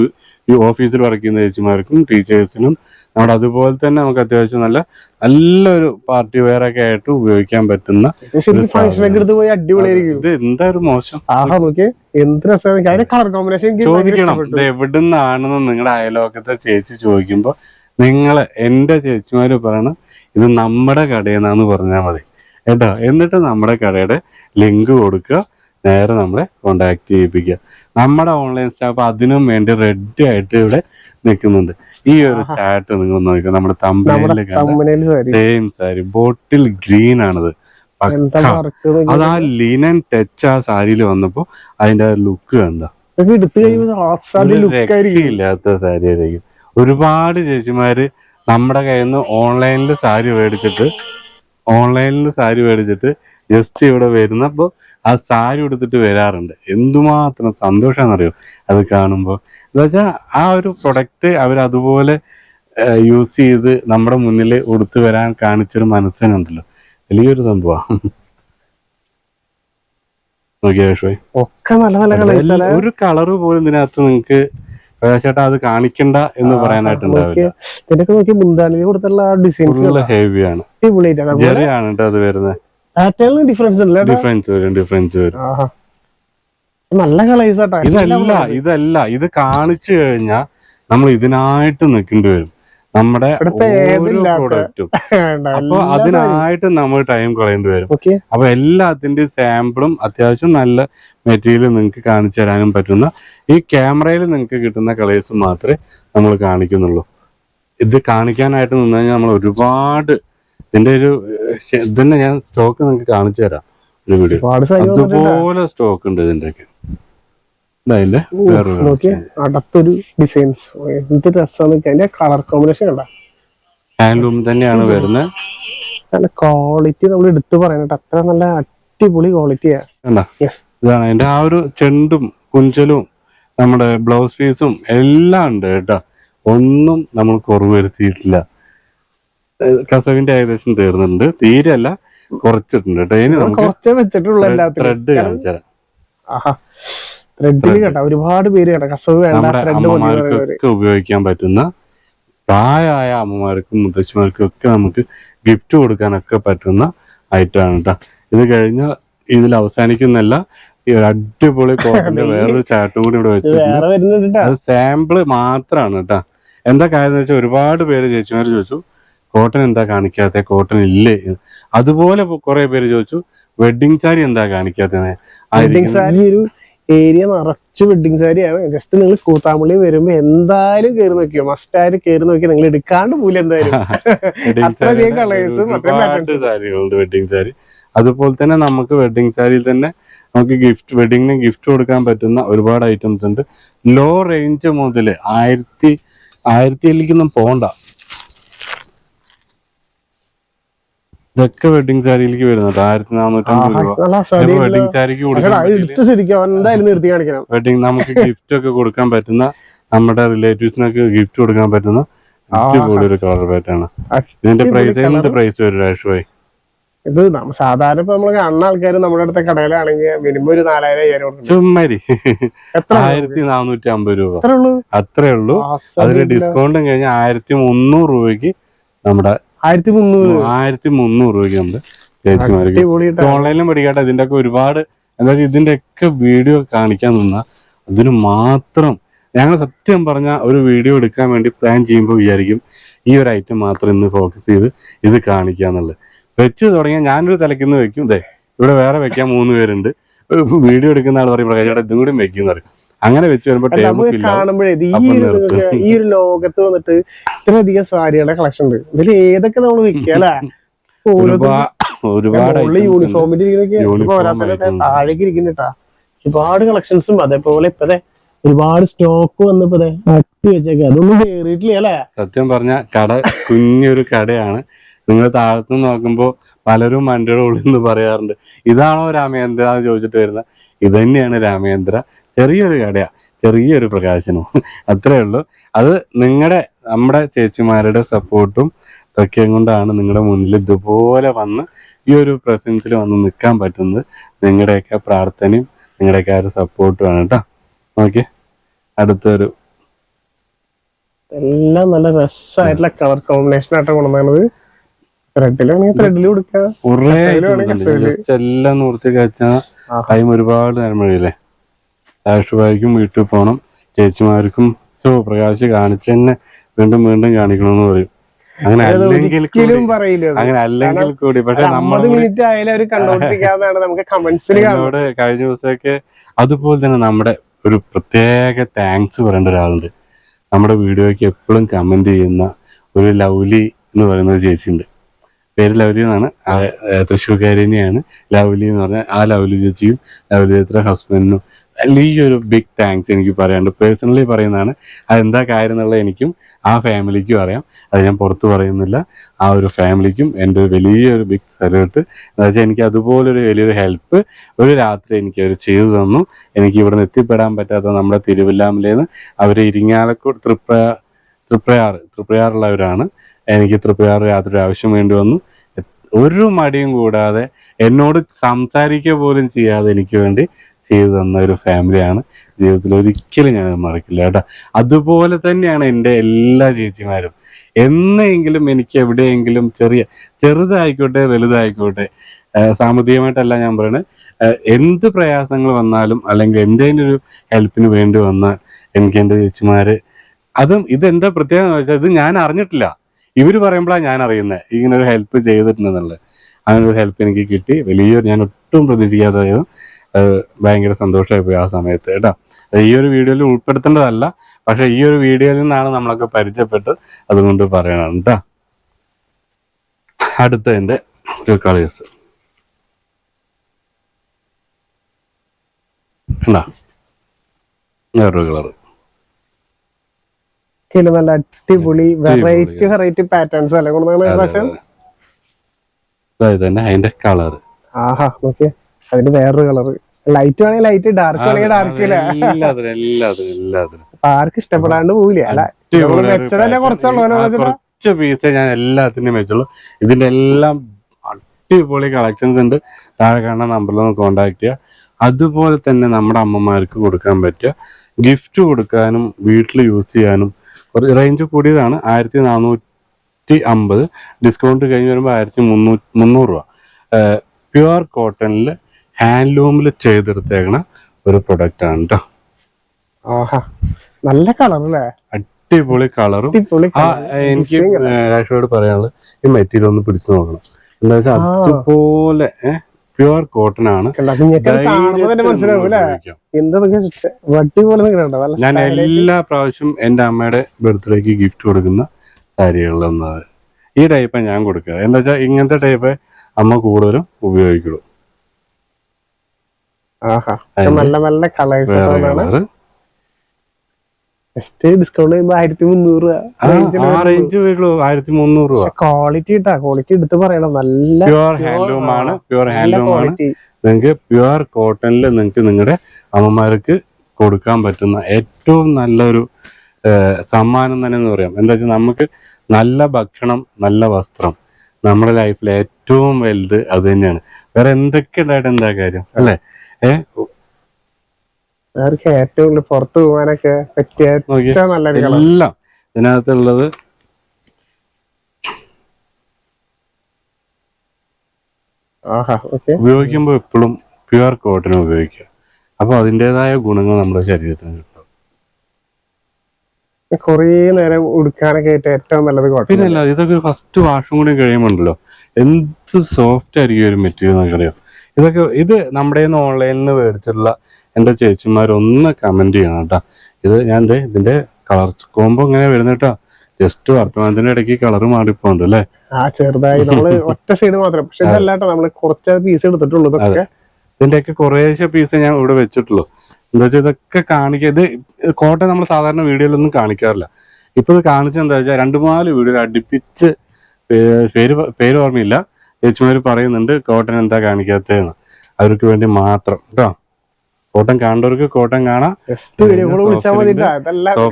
ഈ ഓഫീസിൽ വർക്ക് ചെയ്യുന്ന ചേച്ചിമാർക്കും ടീച്ചേഴ്സിനും നമ്മുടെ അതുപോലെ തന്നെ നമുക്ക് അത്യാവശ്യം നല്ല നല്ലൊരു പാർട്ടി വെയർ ഒക്കെ ആയിട്ട് ഉപയോഗിക്കാൻ പറ്റുന്ന ഇത് മോശം? ചോദിക്കണം. ഇത് എവിടുന്നാണെന്ന് നിങ്ങളുടെ അയലോക്കത്തെ ചേച്ചി ചോദിക്കുമ്പോ നിങ്ങൾ എന്റെ ചേച്ചിമാര് പറയണം ഇത് നമ്മുടെ കടയിൽ നിന്നാന്ന് പറഞ്ഞാൽ മതി. കേട്ടോ? എന്നിട്ട് നമ്മുടെ കടയുടെ ലിങ്ക് കൊടുക്കുക. നേരെ നമ്മളെ കോണ്ടാക്ട് ചെയ്യിപ്പിക്കുക. നമ്മുടെ ഓൺലൈൻ സ്റ്റാഫ് അതിനും വേണ്ടി റെഡി ആയിട്ട് ഇവിടെ നിൽക്കുന്നുണ്ട്. ഈ ഒരു ചാറ്റ് നിങ്ങൾ നോക്കുക നമ്മുടെ തമ്പനിയിൽ സെയിം സാരി. ബോട്ടിൽ ഗ്രീൻ ആണത്. അത് ആ ലിനൻ ടച്ച് ആ സാരിയിൽ വന്നപ്പോ അതിന്റെ ലുക്ക് കണ്ടോ. ഇല്ലാത്ത സാരി ആയിരിക്കും. ഒരുപാട് ചേച്ചിമാര് നമ്മുടെ കയ്യിൽ നിന്ന് ഓൺലൈനിൽ സാരി മേടിച്ചിട്ട് ഓൺലൈനിൽ സാരി മേടിച്ചിട്ട് ജസ്റ്റ് ഇവിടെ വരുന്നപ്പോൾ ആ സാരി എടുത്തിട്ട് വരാറുണ്ട്. എന്തുമാത്രം സന്തോഷമാണെന്നറിയോ അത് കാണുമ്പോൾ എന്താ വെച്ചാൽ ആ ഒരു പ്രൊഡക്റ്റ് അവർ അതുപോലെ യൂസ് ചെയ്ത് നമ്മുടെ മുന്നിൽ ഉടുത്തു വരാൻ കാണിച്ചൊരു മനസ്സിനുണ്ടല്ലോ. വലിയൊരു സംഭവമാണ് ഒക്കെ നല്ല നല്ല കളേഴ്സ് ഒരു കളറ് പോലും ഇതിനകത്ത് നിങ്ങൾക്ക് ചേട്ടാ അത് കാണിക്കണ്ട എന്ന് പറയാനായിട്ടുണ്ടാവില്ല. ഇതിനൊക്കെ നോക്കി മുന്താണിയിൽ കൊടുത്തുള്ള ഡിസൈൻസ് ഹെവിയാണ് ജെറിയാണ് കേട്ടോ അത് വരുന്നത്. പാറ്റേണിന് ഡിഫറൻസ് ഡിഫറൻസ് വരും ഡിഫറൻസ് വരും. നല്ല കളേഴ്സ് ആട്ടോ ഇതല്ല ഇതല്ല ഇത് കാണിച്ചു കഴിഞ്ഞാൽ നമ്മൾ ഇതിനായിട്ട് നിൽക്കേണ്ടി വരും. നമ്മുടെ പ്രൊഡക്റ്റും അപ്പൊ അതിനായിട്ട് നമ്മൾ ടൈം കളയേണ്ടി വരും. അപ്പൊ എല്ലാത്തിന്റെ സാമ്പിളും അത്യാവശ്യം നല്ല മെറ്റീരിയൽ നിങ്ങൾക്ക് കാണിച്ചു തരാനും പറ്റുന്ന ഈ ക്യാമറയിൽ നിങ്ങൾക്ക് കിട്ടുന്ന കളേഴ്സ് മാത്രമേ നമ്മൾ കാണിക്കുന്നുള്ളൂ. ഇത് കാണിക്കാനായിട്ട് നിന്ന് കഴിഞ്ഞാൽ നമ്മൾ ഒരുപാട് ഇതിന്റെ ഒരു ഇതന്നെ ഞാൻ സ്റ്റോക്ക് നിങ്ങൾക്ക് കാണിച്ചു തരാം. ഒരു വീഡിയോ അതുപോലെ സ്റ്റോക്ക് ഉണ്ട് ഇതിന്റെയൊക്കെ. ഒക്കെ നോക്കി അടുത്തൊരു ഡിസൈൻസ് എന്ത് രസമാണ് അതിന്റെ കളർ കോമ്പിനേഷൻ കണ്ട? ഹാൻഡ്ലൂം തന്നെയാണ് വരുന്നത്. നല്ല ക്വാളിറ്റി നമ്മൾ എടുത്തു പറയുന്നത് അത്ര നല്ല അടിപൊളി ക്വാളിറ്റിയാ ഇതാണ് അതിന്റെ ആ ഒരു ചെണ്ടും കുഞ്ചലും നമ്മുടെ ബ്ലൗസ് പീസും എല്ലാം ഉണ്ട് കേട്ടോ. ഒന്നും നമ്മൾ കുറവ് വരുത്തിയിട്ടില്ല. കസവിന്റെ ഏകദേശം തീർന്നിട്ടുണ്ട്. തീരെ അല്ല കുറച്ചിട്ടുണ്ട് കേട്ടോ. ഇനി നമുക്ക് കുറച്ചേ വെച്ചിട്ടുള്ളൂ എല്ലാത്തിനും ത്രെഡ് കാണിച്ചു തരാം ആഹാ ത്രെഡിൽ കേട്ടോ ഒരുപാട് പേര് കേട്ടോ കസവ് വേണ്ട ഉപയോഗിക്കാൻ പറ്റുന്ന പ്രായമായ അമ്മമാർക്കും മുത്തശ്ശിമാർക്കും ഒക്കെ നമുക്ക് ഗിഫ്റ്റ് കൊടുക്കാനൊക്കെ പറ്റുന്ന ഐറ്റം ആണ് കേട്ടോ. ഇത് കഴിഞ്ഞ ഇതിൽ അവസാനിക്കുന്നല്ല ഈ ഒരു അടിപൊളി കോട്ടന്റെ വേറൊരു ചാട്ടും കൂടി ഇവിടെ വെച്ചിട്ടുണ്ട്. അത് സാമ്പിൾ മാത്രമാണ് കേട്ടോ. എന്താ കാര്യം എന്ന് വെച്ചാൽ ഒരുപാട് പേര് ചേച്ചിമാര് ചോദിച്ചു കോട്ടൺ എന്താ കാണിക്കാത്ത? കോട്ടൺ ഇല്ലേ? അതുപോലെ കുറെ പേര് ചോദിച്ചു വെഡിങ് സാരി എന്താ കാണിക്കാത്തത് വെഡിങ് സാരി ഒരു ഏരിയ നിറച്ച് വെഡിങ് സാരിയാണ് ജസ്റ്റ് നിങ്ങൾ കൂത്താമ്പള്ളി വരുമ്പോ എന്തായാലും കയറി നോക്കിയോ? മസ്റ്റായിട്ട് കയറി നോക്കി നിങ്ങൾ എടുക്കാണ്ട് പോലും എന്തായാലും. അത്രയധികം കളേഴ്സും വെഡിങ് സാരി അതുപോലെ തന്നെ നമുക്ക് വെഡിങ് സാരിയിൽ തന്നെ നമുക്ക് ഗിഫ്റ്റ് വെഡിങ്ങിന് ഗിഫ്റ്റ് കൊടുക്കാൻ പറ്റുന്ന ഒരുപാട് ഐറ്റംസ് ഉണ്ട്. ലോ റേഞ്ച് മുതൽ ആയിരത്തി ആയിരത്തിയിലേക്കൊന്നും പോണ്ട. ഇതൊക്കെ വെഡിങ് സാരിയിലേക്ക് വരുന്നുണ്ട് ആയിരത്തി നാനൂറ്റമ്പത് രൂപ. വെഡിങ് സാരിക്ക് കൊടുക്കാൻ വെഡിങ് നമുക്ക് ഗിഫ്റ്റ് ഒക്കെ കൊടുക്കാൻ പറ്റുന്ന നമ്മുടെ റിലേറ്റീവ്സിനൊക്കെ ഗിഫ്റ്റ് കൊടുക്കാൻ പറ്റുന്ന അടിപൊളി ഒരു കളർ പാറ്റാണ് ഇതിന്റെ പ്രൈസ് എന്ത് പ്രൈസ് വരും രാഷ്ട്രീയ ഇത് സാധാരണ ഇപ്പൊ നമ്മൾ കാണുന്ന ആൾക്കാർ നമ്മുടെ അടുത്ത കടയിലാണെങ്കിൽ മിനിമം ഒരു നാലായിരം അയ്യായിരം ചുമ്മാരി. ആയിരത്തി നാനൂറ്റി അമ്പത് രൂപ അത്രേ ഉള്ളൂ. അതിന് ഡിസ്കൗണ്ടും കഴിഞ്ഞ ആയിരത്തി മുന്നൂറ് രൂപയ്ക്ക് നമ്മുടെ ആയിരത്തി മുന്നൂറ് ആയിരത്തി മുന്നൂറ് രൂപയ്ക്ക് ഉണ്ട് ചേച്ചിമാർക്ക് ഓൺലൈനിലും പഠിക്കട്ടെ ഇതിന്റെ ഒക്കെ ഒരുപാട് എന്താ ഇതിന്റെ ഒക്കെ വീഡിയോ കാണിക്കാൻ നിന്ന അതിന് മാത്രം ഞങ്ങൾ സത്യം പറഞ്ഞ ഒരു വീഡിയോ എടുക്കാൻ വേണ്ടി പ്ലാൻ ചെയ്യുമ്പോൾ വിചാരിക്കും ഈ ഒരു ഐറ്റം മാത്രം ഇന്ന് ഫോക്കസ് ചെയ്ത് ഇത് കാണിക്കാന്നുള്ളത്. വെച്ച് തുടങ്ങിയാൽ ഞാനൊരു തലക്കിന്ന് വെക്കും. ഇതേ ഇവിടെ വേറെ വെക്കാൻ മൂന്ന് പേരുണ്ട്. വീഡിയോ എടുക്കുന്ന ആൾ പറയും പ്രകാശ് ഇതും കൂടി വെക്കുന്ന പറയും. അങ്ങനെ വെച്ച് വരുമ്പോൾ നമുക്ക് കാണുമ്പോഴേ ഈ ഒരു ഈ ഒരു ലോകത്ത് വന്നിട്ട് ഇത്രയധികം സാരികളുടെ കളക്ഷൻ ഉണ്ട്. ഇതിൽ ഏതൊക്കെ നമ്മൾ വിൽക്കുക അല്ലെ? ഒരുപാട് items. താഴേക്ക് ഇരിക്കുന്നുട്ടാ ഒരുപാട് കളക്ഷൻസും അതേപോലെ ഇപ്പതേ ഒരുപാട് സ്റ്റോക്ക് വന്നപ്പോ അട്ടി വെച്ചേക്ക അതൊന്നും കേറിയിട്ടില്ല അല്ലെ? സത്യം പറഞ്ഞ കട കുഞ്ഞൊരു കടയാണ്. നിങ്ങൾ താഴത്തുനിന്ന് നോക്കുമ്പോൾ പലരും മണ്ടിയുടെ ഉള്ളിൽ നിന്ന് പറയാറുണ്ട് ഇതാണോ രാമേന്ദ്ര? എന്ന് ചോദിച്ചിട്ട് വരുന്നത് ഇത് തന്നെയാണ് രാമേന്ദ്ര ചെറിയൊരു കടയാ ചെറിയൊരു പ്രകാശനവും. അത്രേ ഉള്ളൂ. അത് നിങ്ങളുടെ നമ്മുടെ ചേച്ചിമാരുടെ സപ്പോർട്ടും ഒക്കെ കൊണ്ടാണ് നിങ്ങളുടെ മുന്നിൽ ഇതുപോലെ വന്ന് ഈ ഒരു പ്രസൻസിൽ വന്ന് നിൽക്കാൻ പറ്റുന്നത്. നിങ്ങളുടെയൊക്കെ പ്രാർത്ഥനയും നിങ്ങളുടെയൊക്കെ ആ ഒരു സപ്പോർട്ടുമാണ് കേട്ടോ. ഓക്കെ അടുത്തൊരു. എല്ലാം നല്ല രസമായിട്ടുള്ള കളർ കോമ്പിനേഷൻ ആയിട്ട് കൊണ്ടുവന്നത്. ത്രെഡിലാണെങ്കിൽ ത്രെഡിൽ കൊടുക്കുക എല്ലാം നിർത്തി ആഹാ. ടൈം ഒരുപാട് നേരം വഴിയില്ലേ രാഷ്ട്രഭായിക്കും വീട്ടിൽ പോകണം ചേച്ചിമാർക്കും പ്രകാശ് കാണിച്ചു തന്നെ വീണ്ടും വീണ്ടും കാണിക്കണമെന്ന് പറയും. അങ്ങനെ. അങ്ങനെ അല്ലെങ്കിൽ കൂടി. പക്ഷെ നമ്മുടെ നമ്മളോട് കഴിഞ്ഞ ദിവസമൊക്കെ അതുപോലെ തന്നെ നമ്മുടെ ഒരു പ്രത്യേക താങ്ക്സ് പറയേണ്ട ഒരാളുണ്ട്. നമ്മുടെ വീഡിയോയ്ക്ക് എപ്പോഴും കമന്റ് ചെയ്യുന്ന ഒരു ലൗലി എന്ന് പറയുന്ന ഒരു ചേച്ചിയുണ്ട്. പേര് ലൗലി എന്നാണ്. തൃശ്ശൂർക്കാരിനെയാണ് ലൗലി എന്ന് പറഞ്ഞാൽ ആ ലൗലി ചേച്ചിയും ലൗലി ചേച്ചിയുടെ ഹസ്ബൻഡിനും വലിയൊരു ബിഗ് താങ്ക്സ് എനിക്ക് പറയാനുണ്ട്. പേഴ്സണലി പറയുന്നതാണ് അതെന്താ കാര്യം എന്നുള്ളത് എനിക്കും ആ ഫാമിലിക്കും അറിയാം. അത് ഞാൻ പുറത്ത് പറയുന്നില്ല. ആ ഒരു ഫാമിലിക്കും എന്റെ ഒരു വലിയൊരു ബിഗ് സല്യൂട്ട് എന്ന് വെച്ചാൽ എനിക്ക് അതുപോലൊരു വലിയൊരു ഹെൽപ്പ് ഒരു രാത്രി എനിക്ക് അവർ ചെയ്തു തന്നു. എനിക്ക് ഇവിടെ നിന്ന് എത്തിപ്പെടാൻ പറ്റാത്ത നമ്മുടെ തിരുവല്ലാമലേന്ന് അവർ ഇരിങ്ങാലക്കോട് തൃപ്ര തൃപ്രയാർ തൃപ്രയാറുള്ളവരാണ്. എനിക്ക് തൃപ്രയാർ യാതൊരു ആവശ്യം വേണ്ടി വന്നു. ഒരു മടിയും കൂടാതെ എന്നോട് സംസാരിക്കുക പോലും ചെയ്യാതെ എനിക്ക് വേണ്ടി ചെയ്തു തന്ന ഒരു ഫാമിലിയാണ് ജീവിതത്തിൽ ഒരിക്കലും ഞാൻ മറക്കില്ല കേട്ടോ. അതുപോലെ തന്നെയാണ് എന്റെ എല്ലാ ചേച്ചിമാരും. എന്നെങ്കിലും എനിക്ക് എവിടെയെങ്കിലും ചെറിയ ചെറുതായിക്കോട്ടെ വലുതായിക്കോട്ടെ സാമ്പത്തികമായിട്ടല്ല ഞാൻ പറയുന്നത് എന്ത് പ്രയാസങ്ങൾ വന്നാലും അല്ലെങ്കിൽ എന്തെങ്കിലും ഒരു ഹെൽപ്പിന് വേണ്ടി വന്നാൽ എനിക്ക് എന്റെ ചേച്ചിമാര് അതും ഇതെന്താ പ്രത്യേകത വെച്ചാൽ ഇത് ഞാൻ അറിഞ്ഞിട്ടില്ല. ഇവർ പറയുമ്പോഴാണ് ഞാൻ അറിയുന്നത് ഇങ്ങനെ ഒരു ഹെൽപ്പ് ചെയ്തിട്ടുണ്ടെന്നുള്ളത്. അങ്ങനെ ഒരു ഹെൽപ്പ് എനിക്ക് കിട്ടി. വലിയൊരു ഞാൻ ഒട്ടും പ്രതീക്ഷിക്കാതായിരുന്നു അത് ഭയങ്കര സന്തോഷമായി പോയി ആ സമയത്ത് കേട്ടോ. ഈ ഒരു വീഡിയോയിൽ ഉൾപ്പെടുത്തേണ്ടതല്ല. പക്ഷെ ഈ ഒരു വീഡിയോയിൽ നിന്നാണ് നമ്മളൊക്കെ പരിചയപ്പെട്ട് അതുകൊണ്ട് പറയണം കേട്ടോ. അടുത്തതിന്റെ ഒരു കളേഴ്സ് കണ്ടാ? വേറൊരു കളർ ഇതൊക്കെയല്ലേ നല്ല അടിപൊളി വെറൈറ്റി വെറൈറ്റി പാറ്റേൺസ് അല്ലേ? കൊണ്ടുവന്ന പ്രാവശ്യം? അതിന്റെ കളറ് ആഹാ നോക്കിയേ അതിന്റെ വേറൊരു കളർ ലൈറ്റ് വേണമെങ്കിൽ ലൈറ്റ് ഡാർക്ക് വേണമെങ്കിൽ ഡാർക്ക് ആർക്ക് അപ്പൊ ഇഷ്ടപ്പെടാണ്ട് പോവില്ല അല്ല? കുറച്ച് പീസേ ഞാൻ എല്ലാത്തിനും വെച്ചുള്ളൂ. ഇതിന്റെ എല്ലാം അടിപൊളി കളക്ഷൻസ് ഉണ്ട്. താഴെ കാണുന്ന നമ്പറിൽ ഒന്ന് കോണ്ടാക്ട് ചെയ്യുക. അതുപോലെ തന്നെ നമ്മുടെ അമ്മമാർക്ക് കൊടുക്കാൻ പറ്റുക. ഗിഫ്റ്റ് കൊടുക്കാനും വീട്ടിൽ യൂസ് ചെയ്യാനും കുറച്ച് റേഞ്ച് കൂടിയതാണ് ആയിരത്തി നാനൂറ്റി അമ്പത് ഡിസ്കൗണ്ട് കഴിഞ്ഞ് വരുമ്പോൾ ആയിരത്തി മുന്നൂറ്റി മുന്നൂറ് രൂപ. പ്യുവർ കോട്ടണിൽ ഹാൻഡ്ലൂമിൽ ചെയ്തെടുത്തേക്കണ ഒരു പ്രൊഡക്റ്റ് ആണ് കേട്ടോ ആഹാ നല്ല കളർ അല്ലേ അടിപൊളി കളറും ആ എനിക്ക്? രാഷ്ട്രോട് പറയാനുള്ളത് ഈ മെറ്റീരിയൽ ഒന്ന് പിടിച്ചു നോക്കണം. എന്താ വെച്ചാൽ. അതുപോലെ പ്യുവർ കോട്ടൺ ആണ്. ഞാൻ എല്ലാ പ്രാവശ്യം എന്റെ അമ്മയുടെ ബർത്ത്ഡേക്ക് ഗിഫ്റ്റ് കൊടുക്കുന്ന സാരികളിലൊന്നത് ഈ ടൈപ്പാണ് ഞാൻ കൊടുക്കുക. എന്താ വെച്ചാൽ ഇങ്ങനത്തെ ടൈപ്പ് അമ്മ കൂടുതലും ഉപയോഗിക്കുള്ളൂ നല്ല നല്ല കളേഴ്സ് ജസ്റ്റ് ഡിസ്കൗണ്ട് ചെയ്യുമ്പോ ആയിരത്തി മുന്നൂറ് റേഞ്ച് വരുള്ളൂ. ആയിരത്തി മുന്നൂറ് രൂപ ക്വാളിറ്റി ഇട്ടാ ക്വാളിറ്റി എടുത്ത് പറയണം. നല്ല പ്യുവർ ഹാൻഡ്ലൂം ആണ്. പ്യുവർ ഹാൻഡ്ലൂം ആണ്. നിങ്ങൾക്ക് പ്യുവർ കോട്ടണിൽ നിങ്ങൾക്ക് നിങ്ങളുടെ അമ്മമാർക്ക് കൊടുക്കാൻ പറ്റുന്ന ഏറ്റവും നല്ലൊരു സമ്മാനം തന്നെ എന്ന് പറയാം. എന്താ വെച്ചാൽ നമുക്ക് നല്ല ഭക്ഷണം നല്ല വസ്ത്രം നമ്മുടെ ലൈഫിൽ ഏറ്റവും വലുത് അത് തന്നെയാണ്. വേറെ എന്തൊക്കെ ഉണ്ടായിട്ട് എന്താ കാര്യം? അല്ലേ? ഏഹ് അവർക്ക് ഏറ്റവും കൂടുതൽ പുറത്തു പോകാനൊക്കെ പറ്റിയ നല്ല ഏറ്റവും എല്ലാം ഇതിനകത്തുള്ളത് ഉപയോഗിക്കുമ്പോൾ എപ്പോഴും പ്യുവർ കോട്ടൺ ഉപയോഗിക്കുക. അപ്പൊ അതിന്റെതായ ഗുണങ്ങൾ നമ്മുടെ ശരീരത്തിന് കിട്ടും. കുറേ നേരം ഉടുക്കാനൊക്കെ ആയിട്ട് ഏറ്റവും നല്ലത് പിന്നല്ല ഇതൊക്കെ ഫസ്റ്റ് വാഷും കൂടി കഴിയുമ്പോണ്ടല്ലോ എന്ത് സോഫ്റ്റ് ആയിരിക്കും ഒരു മെറ്റീരിയൽ എന്നൊക്കെ അറിയാം? ഇതൊക്കെ ഇത് നമ്മുടെ ഓൺലൈനിൽ നിന്ന് മേടിച്ചിട്ടുള്ള എന്റെ ചേച്ചിമാർ കമന്റ് കമന്റ് ചെയ്യണം കേട്ടോ. ഇത് ഞാൻ ദേ ഇതിന്റെ കളർ കോമ്പോ ഇങ്ങനെ വരുന്ന കേട്ടോ. ജസ്റ്റ് വർത്തമാനത്തിന്റെ ഇടയ്ക്ക് കളർ മാറിപ്പോണ്ട് അല്ലേ? ആ ചെറുതായി. നമ്മൾ ഒറ്റ സൈഡ് മാത്രം. പക്ഷെ ഇതല്ലാട്ടോ നമ്മൾ കുറച്ച് പീസ് എടുത്തിട്ടുള്ളൂ ഇതൊക്കെ. ഇതിന്റെയൊക്കെ കുറേശ്ശെ പീസ് ഞാൻ ഇവിടെ വെച്ചിട്ടുള്ളൂ. എന്താ വെച്ചാൽ ഇതൊക്കെ കാണിക്കുക ഇത് കോട്ടയം നമ്മൾ സാധാരണ വീഡിയോയിലൊന്നും കാണിക്കാറില്ല. ഇപ്പൊ ഇത് കാണിച്ചത് എന്താ വെച്ചാൽ രണ്ടു നാല് വീഡിയോ അടുപ്പിച്ച് പേര് പേര് ഓർമ്മയില്ല. ചേച്ചിമാര് പറയുന്നുണ്ട് കോട്ടൻ എന്താ കാണിക്കാത്തതെന്ന്. അവർക്ക് വേണ്ടി മാത്രം. കേട്ടോ. കോട്ടൺ കാണേണ്ടവർക്ക് കോട്ടൺ കാണാം.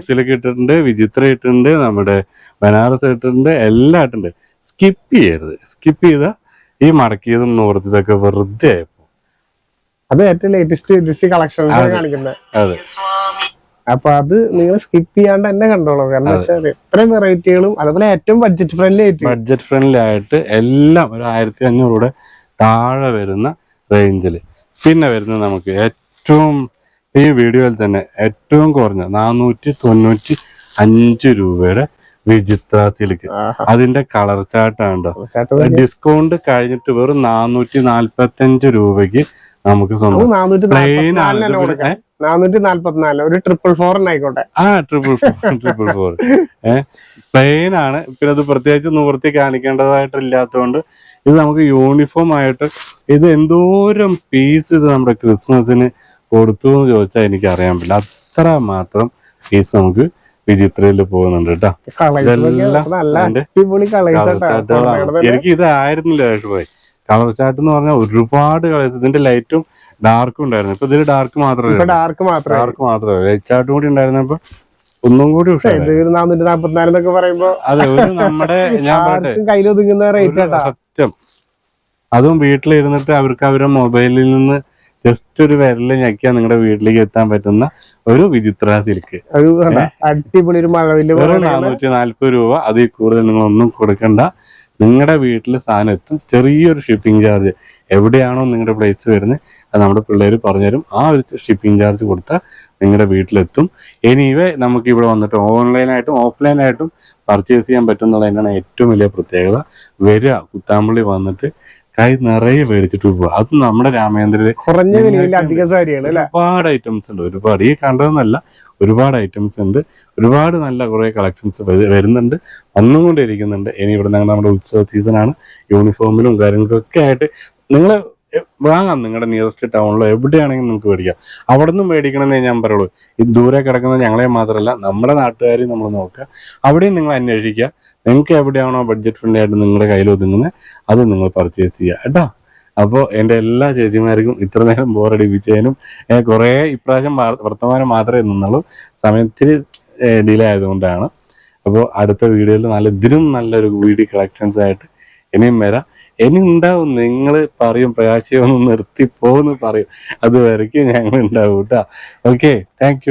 സിൽക്ക് ഇട്ടിട്ടുണ്ട് വിചിത്ര ഇട്ടിട്ടുണ്ട് നമ്മുടെ ബനാറസ് ഇട്ടിട്ടുണ്ട് എല്ലാം ഇട്ടിട്ടുണ്ട് സ്കിപ്പ് ചെയ്യരുത്. സ്കിപ്പ് ചെയ്ത ഈ മടക്കിയതും നൂറത്തിയതൊക്കെ വെറുതെ ആയപ്പോ അത് ഏറ്റവും ലേറ്റസ്റ്റ് ലേറ്റസ്റ്റ് കളക്ഷൻസ് അതെ. കാണിക്കുന്നത്. അതെ. അപ്പൊ അത് നിങ്ങൾ സ്കിപ്പ് ചെയ്യാണ്ട് തന്നെ കണ്ടോളൂ. കാരണം വെച്ചാൽ ഇത്രയും വെറൈറ്റികളും അതുപോലെ ഏറ്റവും ബഡ്ജറ്റ് ഫ്രണ്ട്ലി ആയിട്ട് ബഡ്ജറ്റ് ഫ്രണ്ട്ലി ആയിട്ട് എല്ലാം ഒരു ആയിരത്തി അഞ്ഞൂറ് താഴെ വരുന്ന റേഞ്ചിൽ പിന്നെ വരുന്നത് നമുക്ക് ഏറ്റവും ഈ വീഡിയോയിൽ തന്നെ ഏറ്റവും കുറഞ്ഞ നാനൂറ്റി തൊണ്ണൂറ്റി അഞ്ച് രൂപയുടെ വിചിത്ര സിൽക്ക്. അതിന്റെ കളർ ചാർട്ടാണ് കേട്ടോ ഡിസ്കൗണ്ട് കഴിഞ്ഞിട്ട് വെറും നാനൂറ്റി നാല്പത്തി അഞ്ച് രൂപയ്ക്ക് നമുക്ക് നാനൂറ്റി നാല്പത്തിനാല് ഒരു ട്രിപ്പിൾ ഫോർ ആയിക്കോട്ടെ. ആ ട്രിപ്പിൾ ഫോർ ട്രിപ്പിൾ ഫോർ ഏഹ് പ്ലെയിൻ ആണ്. പിന്നെ അത് പ്രത്യേകിച്ച് നിവർത്തി കാണിക്കേണ്ടതായിട്ടില്ലാത്തതുകൊണ്ട് ഇത് നമുക്ക് യൂണിഫോം ആയിട്ട് ഇത് എന്തോരം പീസ് ഇത് നമ്മുടെ ക്രിസ്മസിന് കൊടുത്തു എന്ന് ചോദിച്ചാൽ എനിക്ക് അറിയാൻ പറ്റില്ല. അത്ര മാത്രം ഫീസ് നമുക്ക് വിചിത്രയിൽ പോകുന്നുണ്ട് കേട്ടോ. എനിക്ക് ഇതായിരുന്നില്ല നല്ല കളേഴ്സ് കളർ ചാർട്ട് എന്ന് പറഞ്ഞാൽ ഒരുപാട് കളേഴ്സ് ഇതിന്റെ ലൈറ്റും ഡാർക്കും ഉണ്ടായിരുന്നു. ഇപ്പൊ ഇതിൽ ഡാർക്ക് മാത്രമേ ഡാർക്ക് മാത്രമേ ഡാർക്ക് മാത്രമേ ലൈറ്റ് ചാർട്ടും കൂടി ഉണ്ടായിരുന്നപ്പോ ഒന്നും കൂടി. നാനൂറ്റി എന്നൊക്കെ പറയുമ്പോ അതെ ഒരു നമ്മുടെ ഞാൻ റേറ്റ് സത്യം. അതും വീട്ടിലിരുന്നിട്ട് അവർക്ക് അവരുടെ മൊബൈലിൽ നിന്ന് ജസ്റ്റ് ഒരു വിരൽ ഞെക്കിയാൽ നിങ്ങളുടെ വീട്ടിലേക്ക് എത്താൻ പറ്റുന്ന ഒരു വിചിത്ര സിൽക്ക് ഒരു അടിപൊളി ഒരു നാനൂറ്റി നാല്പത് രൂപ. അതിൽ കൂടുതൽ നിങ്ങൾ ഒന്നും കൊടുക്കണ്ട. നിങ്ങളുടെ വീട്ടിൽ സാധനം എത്തും. ചെറിയൊരു ഷിപ്പിംഗ് ചാർജ് എവിടെയാണോ നിങ്ങളുടെ പ്ലേസ് വരുന്നത് അത് നമ്മുടെ പിള്ളേർ പറഞ്ഞുതരും. ആ ഒരു ഷിപ്പിംഗ് ചാർജ് കൊടുത്താൽ നിങ്ങളുടെ വീട്ടിലെത്തും. എനിവേ നമുക്ക് ഇവിടെ വന്നിട്ട് ഓൺലൈനായിട്ടും ഓഫ്ലൈനായിട്ടും പർച്ചേസ് ചെയ്യാൻ പറ്റും എന്നുള്ളതിനാണ് ഏറ്റവും വലിയ പ്രത്യേകത. വരിക കുത്താമ്പള്ളി വന്നിട്ട് കൈ നിറയെ മേടിച്ചിട്ട് പോവാ. അത് നമ്മുടെ രാമേന്ദ്രന് കുറഞ്ഞ വിലയിൽ അധിക സാരിയാണ് ഒരുപാട് ഐറ്റംസ് ഉണ്ട്. ഒരുപാട്. ഈ കണ്ടതെന്നല്ല ഒരുപാട് ഐറ്റംസ് ഉണ്ട്. ഒരുപാട് നല്ല കുറെ കളക്ഷൻസ് വരുന്നുണ്ട്. വന്നുകൊണ്ടിരിക്കുന്നുണ്ട് ഇനി ഇവിടെ ഞങ്ങൾ നമ്മുടെ ഉത്സവ സീസണാണ് യൂണിഫോമിലും കാര്യങ്ങൾക്കൊക്കെ ആയിട്ട് നിങ്ങൾ വാങ്ങാം നിങ്ങളുടെ നിയറസ്റ്റ് ടൗണിലോ എവിടെയാണെങ്കിലും നിങ്ങൾക്ക് മേടിക്കാം. അവിടെ നിന്നും മേടിക്കണമെന്നേ ഞാൻ പറയുള്ളൂ. ഈ ദൂരെ കിടക്കുന്ന ഞങ്ങളെ മാത്രമല്ല നമ്മുടെ നാട്ടുകാരെയും നമ്മൾ നോക്കുക. അവിടെയും നിങ്ങൾ അന്വേഷിക്കുക. നിങ്ങൾക്ക് എവിടെയാണോ ബഡ്ജറ്റ് ഫ്രണ്ട്ലി ആയിട്ട് നിങ്ങളുടെ കയ്യിൽ ഒതുങ്ങുന്നത് അത് നിങ്ങൾ പർച്ചേസ് ചെയ്യുക കേട്ടോ. അപ്പോൾ എന്റെ എല്ലാ ചേച്ചിമാർക്കും ഇത്ര നേരം ബോറടിപ്പിച്ചതിനും കുറേ ഇപ്രാവശ്യം വർത്തമാനം മാത്രമേ നിന്നുള്ളൂ. സമയത്തിൽ ഡിലേ ആയതുകൊണ്ടാണ്. അപ്പോൾ അടുത്ത വീഡിയോയിൽ നല്ല ഇതിനും നല്ലൊരു വീഡിയോ കളക്ഷൻസ് ആയിട്ട് ഇനിയും വരാം. ഇനി ഉണ്ടാവും നിങ്ങൾ പറയും പ്രകാശം ഒന്ന് നിർത്തിപ്പോന്ന് പറയും. അതുവരയ്ക്ക് ഞങ്ങൾ ഉണ്ടാവും കേട്ടോ ഓക്കെ താങ്ക്